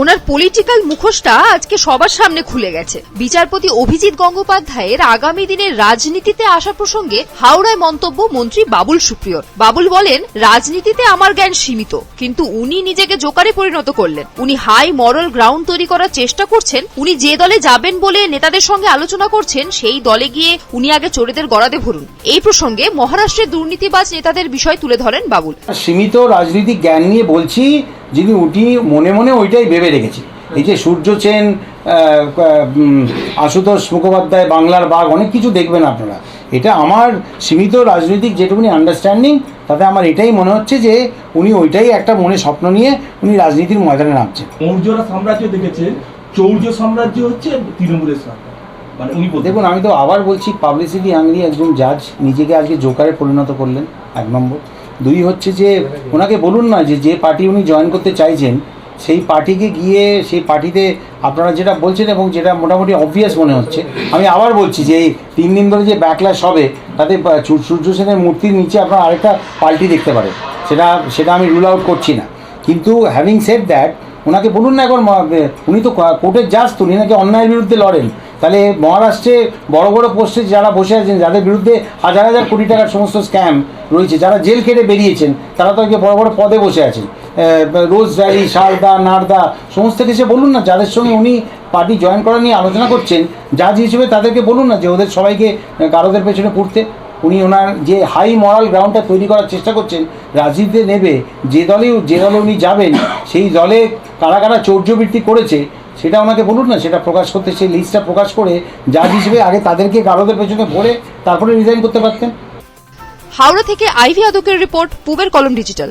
ওনার political মুখোশটা আজকে সবার সামনে খুলে গেছে। বিচারপতি অভিজিৎ গঙ্গোপাধ্যায়ের আগামী দিনের রাজনীতিতে আসা প্রসঙ্গে হাওড়ায় মন্তব্য মন্ত্রী বাবুল সুপ্রিয়র। বাবুল বলেন, রাজনীতিতে আমার জ্ঞান সীমিত, কিন্তু উনি নিজেকে জোকারে পরিণত করলেন। উনি হাই মরাল গ্রাউন্ড তৈরি করার চেষ্টা করছেন, উনি যে দলে যাবেন বলে নেতাদের সঙ্গে আলোচনা করছেন, সেই দলে গিয়ে উনি আগে চোরেদের গড়াতে ভরুন। এই প্রসঙ্গে মহারাষ্ট্রের দুর্নীতিবাজ নেতাদের বিষয় তুলে ধরেন বাবুল। সীমিত রাজনৈতিক জ্ঞান নিয়ে বলছি যিনি উনি মনে মনে ওইটাই ভেবে রেখেছি। এই যে সূর্য সেন আশুতোষ মুখোপাধ্যায় বাংলার বাঘ অনেক কিছু দেখবেন আপনারা। এটা আমার সীমিত রাজনৈতিক যেটুকুনি আন্ডারস্ট্যান্ডিং তাতে আমার এটাই মনে হচ্ছে যে উনি ওইটাই একটা মনে স্বপ্ন নিয়ে উনি রাজনীতির ময়দানে নামছেন। মৌর্যরা সাম্রাজ্য দেখেছেন চৌর্য সাম্রাজ্য হচ্ছে তৃণমূলের সরকার। মানে উনি দেখুন আমি তো আবার বলছি পাবলিসিটি আংরি একজন জাজ নিজেকে আজকে জোকারে পরিণত করলেন এক নম্বর। দুই হচ্ছে যে, ওনাকে বলুন না যে যে পার্টি উনি জয়েন করতে চাইছেন, সেই পার্টিকে গিয়ে, সেই পার্টিতে আপনারা যেটা বলছেন এবং যেটা মোটামুটি অবভিয়াস মনে হচ্ছে, আমি আবার বলছি যে, এই তিন দিন ধরে যে ব্যাকলাস হবে, তাতে সূর্য সেনের মূর্তির নিচে আপনারা আরেকটা পাল্টি দেখতে পারেন। সেটা সেটা আমি রুল আউট করছি না। কিন্তু হ্যাভিং সেড দ্যাট ওনাকে বলুন না এখন উনি তো কোর্টের তো, উনি নাকি অন্যায়ের বিরুদ্ধে লড়েন। তাহলে মহারাষ্ট্রে বড় বড় পোস্টে যারা বসে আছেন, যাদের বিরুদ্ধে হাজার হাজার কোটি টাকার সমস্ত স্ক্যাম রয়েছে, যারা জেল খেটে বেরিয়েছেন, তারা তো বড় বড় পদে বসে আছেন। রোজ ভ্যালি শারদা নারদা, সমস্ত কিছু বলুন না, যাদের সঙ্গে উনি পার্টি জয়েন করা নিয়ে আলোচনা করছেন জাজ হিসেবে তাদেরকে বলুন না যে ওদের সবাইকে কারোদের পেছনে পড়তে। উনি ওনার যে হাই মরাল গ্রাউন্ডটা তৈরি করার চেষ্টা করছেন, রাজনীতিতে নেবে, যে দলে যে দলে উনি যাবেন, সেই দলে কারা কারা চৌর্যবৃত্তি করেছে সেটা আমাকে বলুন না, সেটা প্রকাশ করতে, সেই লিস্টটা প্রকাশ করে যা হিসেবে আগে তাদেরকে কারোদের পেছনে ভরে তারপরে রিজাইন করতে পারতেন। হাওড়া থেকে আইভি আদকের রিপোর্ট পুবের কলম ডিজিটাল